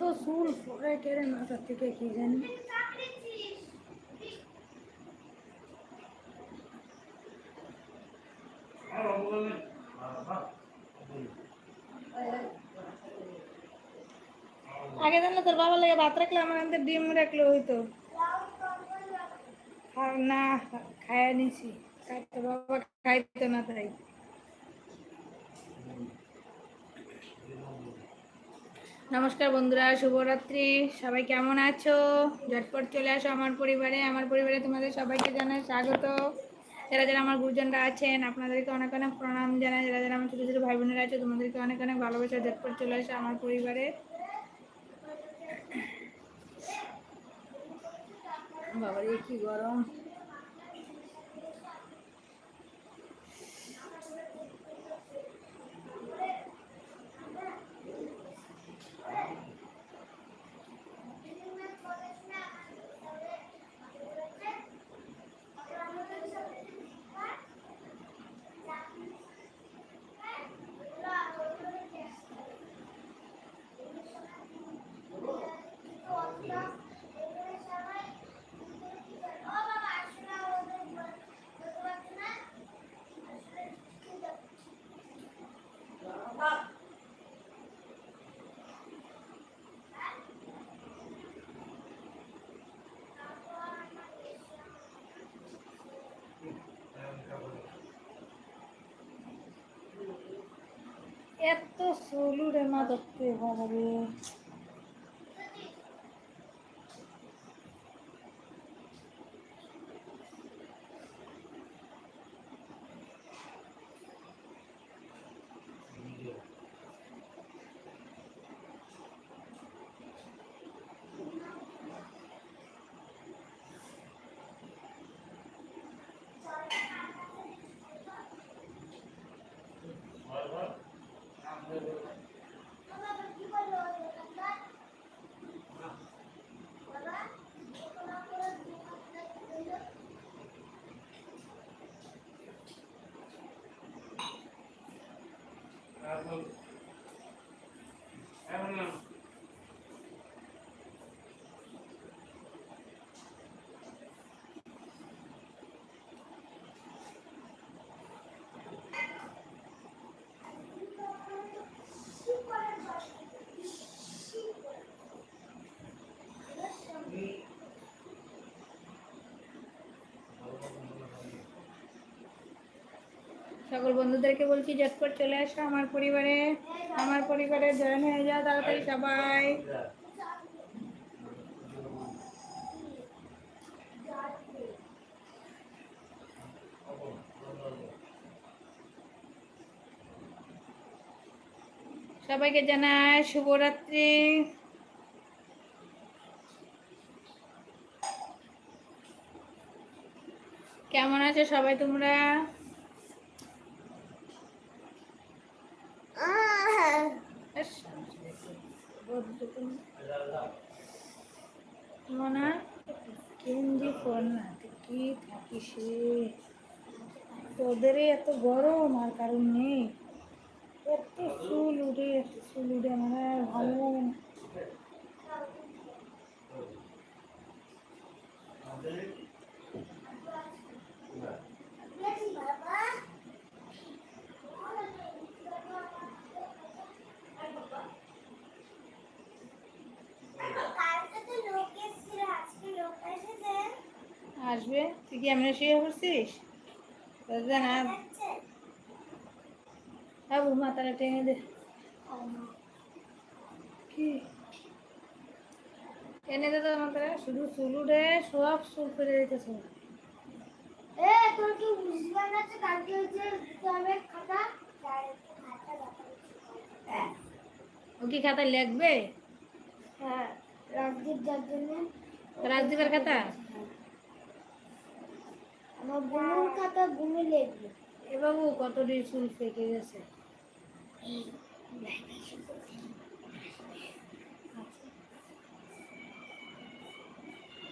এত চুল পরে কেড়ে মাথার থেকে কি জানি। আগে জানলে তোর বাবা লাগে ভাত রাখলে, আমার আমাদের ডিম রাখলে হইতো। না খায় নিছি। তোর বাবা খাইতো না তাই। নমস্কার বন্ধুরা, শুভরাত্রি। সবাই কেমন আছো? ঝটপট চলে আসো আমার পরিবারে। আমার পরিবারে তোমাদের সবাইকে জানাই স্বাগত। যারা যারা আমার গুরুজনরা আছেন, আপনাদেরকে অনেক অনেক প্রণাম জানাই। যারা যারা আমার ছোটো ছোটো ভাই বোনেরা আছে, তোমাদেরকে অনেক অনেক ভালোবাসা। ঝটপট চলে আসো আমার পরিবারে। বাবারে কি গরম। এত সলুরে মা ধরতে বাবারে I hope সকল বন্ধুদেরকে বলছি, ঝটপট চলে আসো আমার পরিবারে। আমার পরিবারে জয়েন হয়ে যাও তাড়াতাড়ি সবাই। সবাইকে জানাই শুভরাত্রি। কেমন আছো সবাই তোমরা? মনা, কেন্দ্রি কর না কি থাকিস? তোদের এত গরম, আর কারণ নেই এত চুল উঠে, এত চুল উঠে আর ভালো লাগে না আসবে? তুই কি এমনি শুয়ে পড়ছিস? না বাবু মাথাটা টেনে দে। কি? টেনে দে মাথাটা শুধু চুল উঠে সব চুল ফেলে দিতেছে। এ তোর কি বুঝবা না যে কালকে খাতা? খাতা ও কি খাতা লিখবে? হ্যাঁ রাজদীপ যার জন্য। রাজদীপের খাতা? আমার বোনের খাতা গুনে লিখবে এ বাবু কত ডির চুল ফেঁকে গেছে।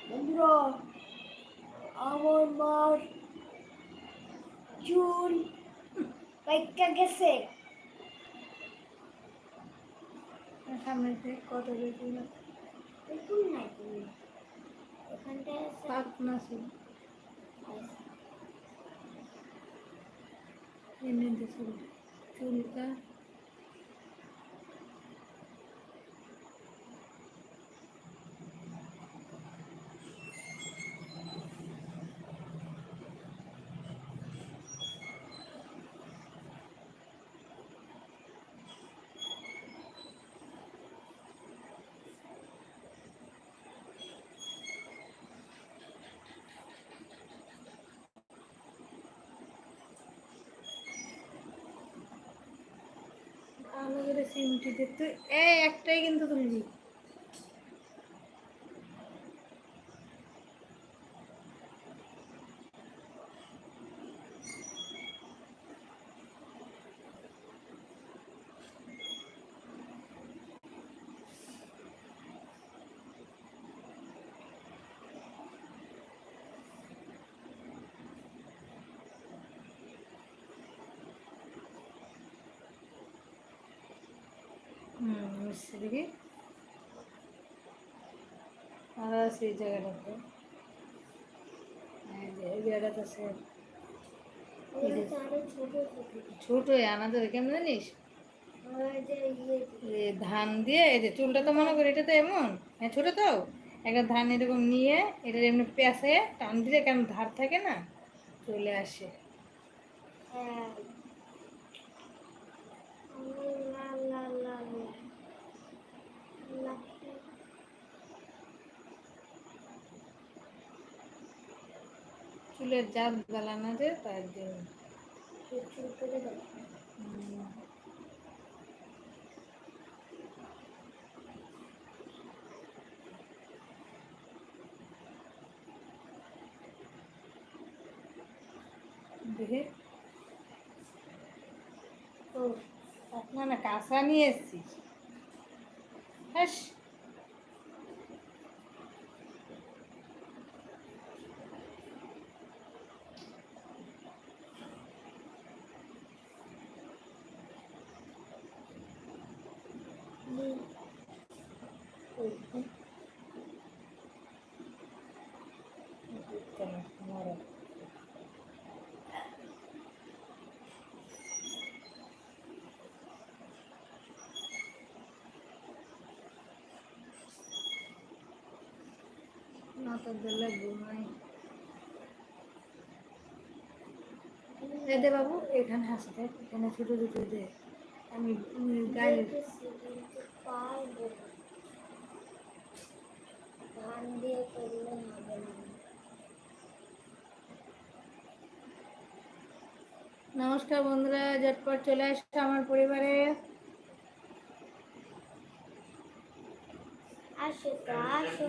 বন্ধুরা আমার মার চুল পাইকা গেছে। সামনে থেকে কত বেশি দেখুন না এখানটায় পাক না ছিল এনে দিয়ে চুলটা ভালো করে সিমটি দেখতে এই একটাই কিন্তু তুলবি মিশছে দেখি আর জায়গাটাতে এই যে, এই জায়গাটা আরও ছোট আনাদের কেমন জানিস? ধান দিয়ে, এই যে চুলটা তো মনে করি এটা তো এমন। হ্যাঁ ছোটো তো। একটা ধান এরকম নিয়ে এটা এমনি পেঁচে টান দিলে কেমন ধার থাকে না? চলে আসে। হ্যাঁ। চুলের জাত জ্বালানো যে, তার জন্য চুল করে দাও হুম। দেখি ও না না কাঁচা নিয়ে এসছিস হ্যাঁ মরা না তো দিলে ঘুমাই দে বাবু এখানে হাসি এখানে ছোটো ছোটো দে আমি না। ধান দিয়ে করলে না নমস্কার বন্ধুরা ঝটপট চলে আসছে আমার পরিবারে। আসো আসো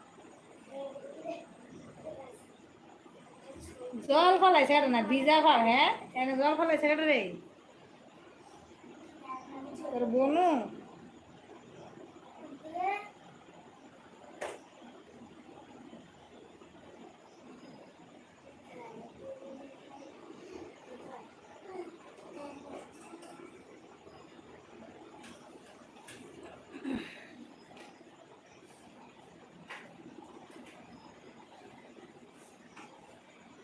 জল ফলাইছে কেন না? ভিজা ফল হ্যাঁ? জল ফলাইছে ছেড়ে রে? তোর বনু?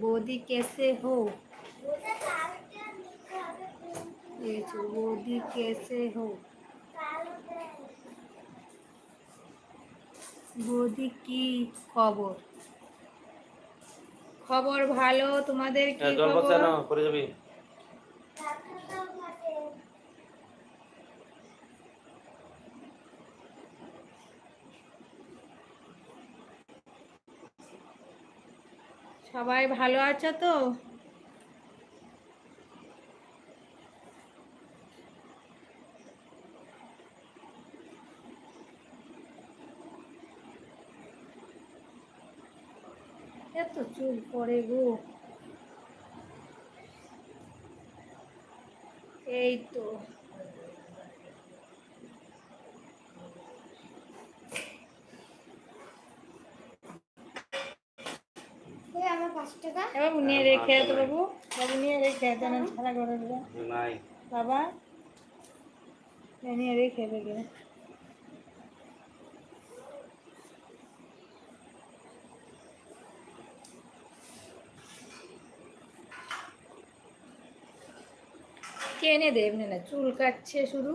বৌদি কেসে হো? বৌদি কেসে হো। বৌদি কি খবর? খবর ভালো? তোমাদের কি হ্যাঁ, খবর? হ্যাঁ, পড়ে যাবে। সবাই ভালো আছো তো? এত চুল পড়ে গো। এই তো ওই আমার টাকা নিয়ে রেখে তো বাবু। বাবু নিয়ে রেখে তো না ছাড়া করে বাবা নিয়ে রেখে রেখে টেনে দে এমনি না চুল কাটছে শুধু।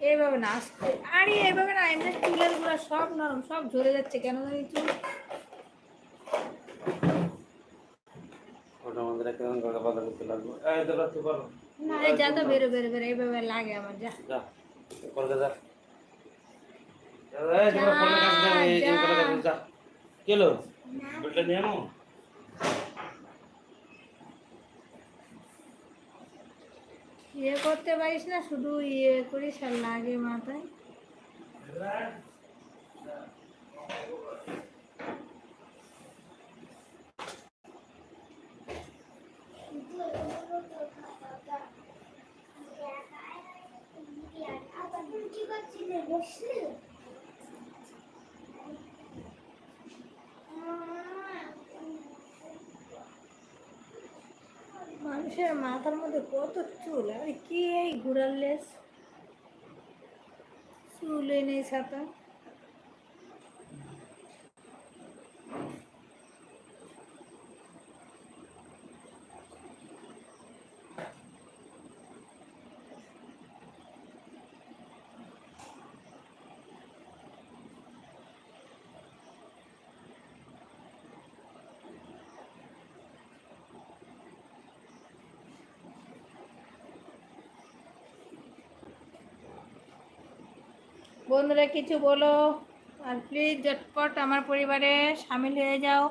এইভাবে না আসতে আরে এইভাবে না এমনি চুলেরগুলো সব নরম সব ঝরে যাচ্ছে। কেন জানি চুল ওটা আমাদের কেমন করে বাধা করতে লাগবে এই তো রাখতে পারো এই যা তো বেরো বেরো বেরো এইভাবে লাগে আমার যা যা করকে যা এই তোমার ফোনে কাজ দে এই যা। করে কাজ যা কেলো বিলটা নিয়ে আনো ইয়ে করতে পারিস না শুধু ইয়ে করিস আর লাগে মাথায় শুধু এগুলো তো খাওয়া আবার কি করছিলে বসলে মানুষের মাথার মধ্যে কত চুল? আরে কি এই ঘুরার লেস চুল নেই ছাতা। বন্ধুরা কিছু বলো আর প্লিজ ঝটপট আমার পরিবারে সামিল হয়ে যাও।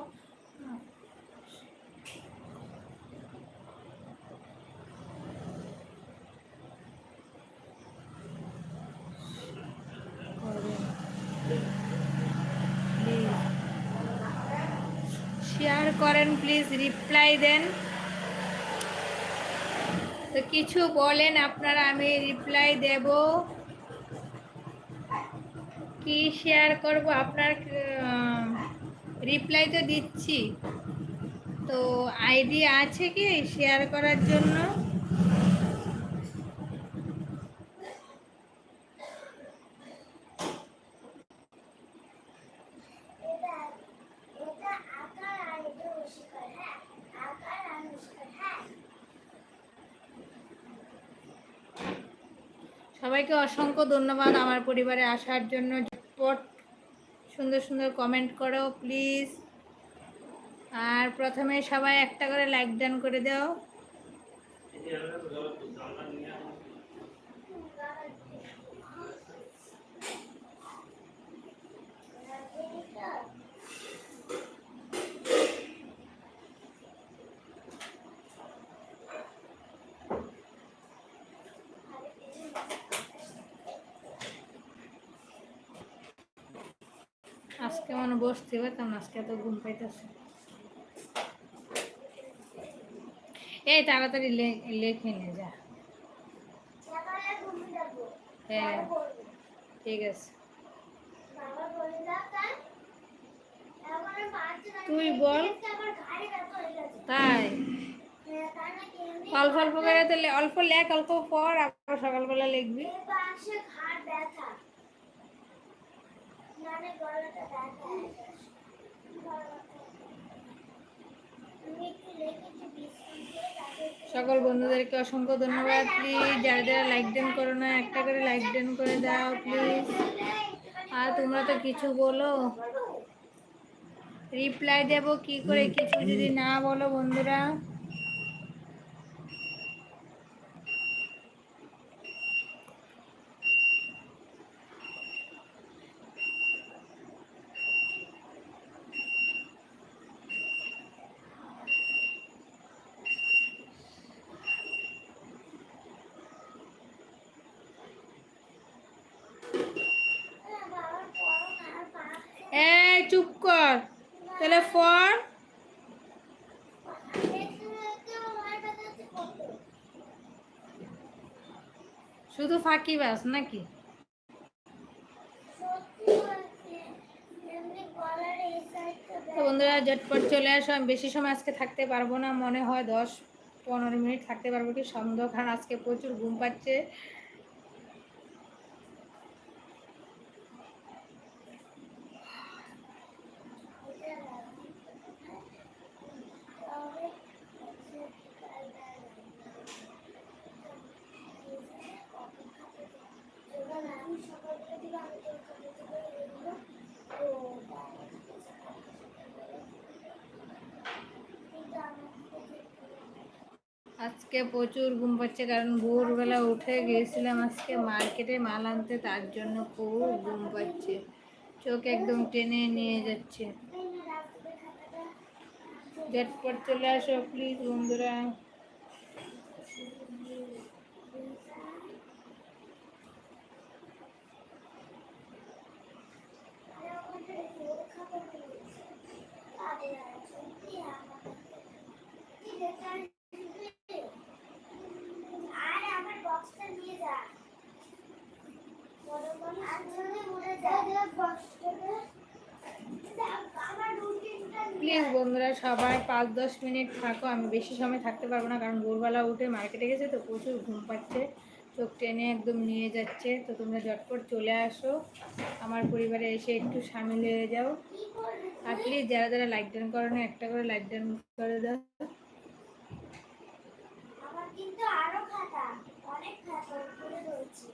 শেয়ার করেন প্লিজ রিপ্লাই দেন। তো কিছু বলেন আপনারা, আমি রিপ্লাই দেব। কি শেয়ার করব? আপনার রিপ্লাই তো দিচ্ছি। তো আইডি আছে কি শেয়ার করার জন্য? সবাইকে অসংখ্য ধন্যবাদ আমার পরিবারে আসার জন্য। ঝটপট সুন্দর সুন্দর কমেন্ট করো প্লিজ আর প্রথমে সবাই একটা করে লাইক ডান করে দাও। আজকে মানে বসতে হবে পারতাম আজকে এত ঘুম পাইতেছে। এই তাড়াতাড়ি লেখে নিয়ে যা। হ্যাঁ ঠিক আছে। তুই বল। তাই? অল্প অল্প করে তাহলে অল্প লেখ, অল্প পর আবার সকালবেলা লিখবি। সকল বন্ধুদেরকে অসংখ্য ধন্যবাদ প্লিজ যারা যারা লাইক দেন করো না, একটা করে লাইক দেন করে দাও প্লিজ আর তোমরা তো কিছু বলো। রিপ্লাই দেব কি করে, কিছু যদি না বলো বন্ধুরা হ্যাঁ, বাবার পরও না আর পা এই চুপ কর তাহলে কত শুধু ফাঁকি বাস নাকি? বন্ধুরা, ঝটপট চলে আসো। আমি বেশি সময় আজকে থাকতে পারব না। মনে হয় দশ পনেরো মিনিট থাকতে পারব কি সন্দেহ কারণ আজকে প্রচুর ঘুম পাচ্ছে। আজকে প্রচুর ঘুম পাচ্ছে, কারণ ভোরবেলা উঠে গিয়েছিলাম আজকে মার্কেটে মাল আনতে, তার জন্য খুব ঘুম পাচ্ছে। চোখ একদম টেনে নিয়ে যাচ্ছে। ঝটপট চলে আসো প্লিজ বন্ধুরা আর আমার বক্সটা নিয়ে যা আঞ্জলি উড়ে যা বক্সটাকে আমার রুটিনটা প্লিজ বন্ধুরা সবাই পাঁচ দশ মিনিট থাকো, আমি বেশি সময় থাকতে পারব না, কারণ ভোরবেলা উঠে মার্কেটে গেছে তো প্রচুর ঘুম পাচ্ছে। চোখ টেনে একদম নিয়ে যাচ্ছে, তো তোমরা ঝটপট চলে আসো। আমার পরিবারে এসে একটু সামিল হয়ে যাও। আর প্লিজ যারা যারা লাইক ডান করো না, একটা করে লাইক ডান করে দাও আমার কিন্তু আরও খাতা অনেক খাতা উপরে রয়েছে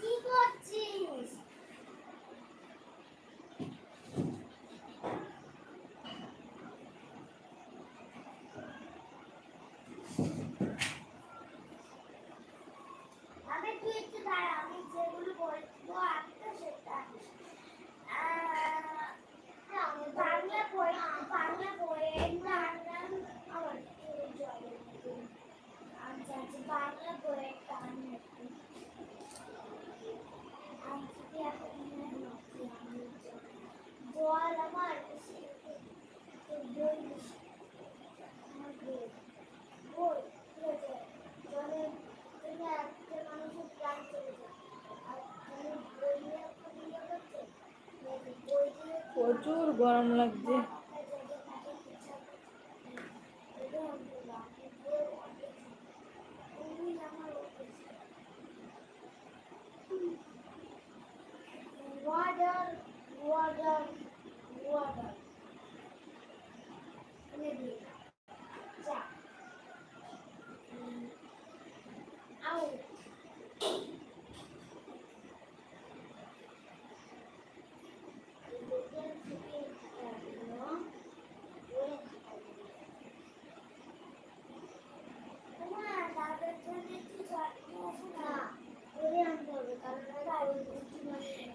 কি করছিস আমি তুই একটু দাঁড়া আমি যেগুলো বলব আজকে সেটা আহ, বাংলা বই বাংলা বইয়ের নাম নাম আমার আচ্ছা আচ্ছা বাংলা বইয়ের নাম আজকে এখন জল আমার বই আমার বই বই ঠিক আছে জলে তুমি একটা মানুষের প্রাণ চলে যায় আর তুমি বই নিয়ে একটা ভিডিও করছ বই দিয়ে প্রচুর গরম লাগছে।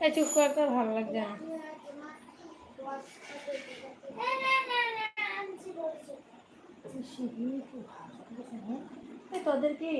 এই চুপ করতে ভালো লাগছে না। তোদের কি?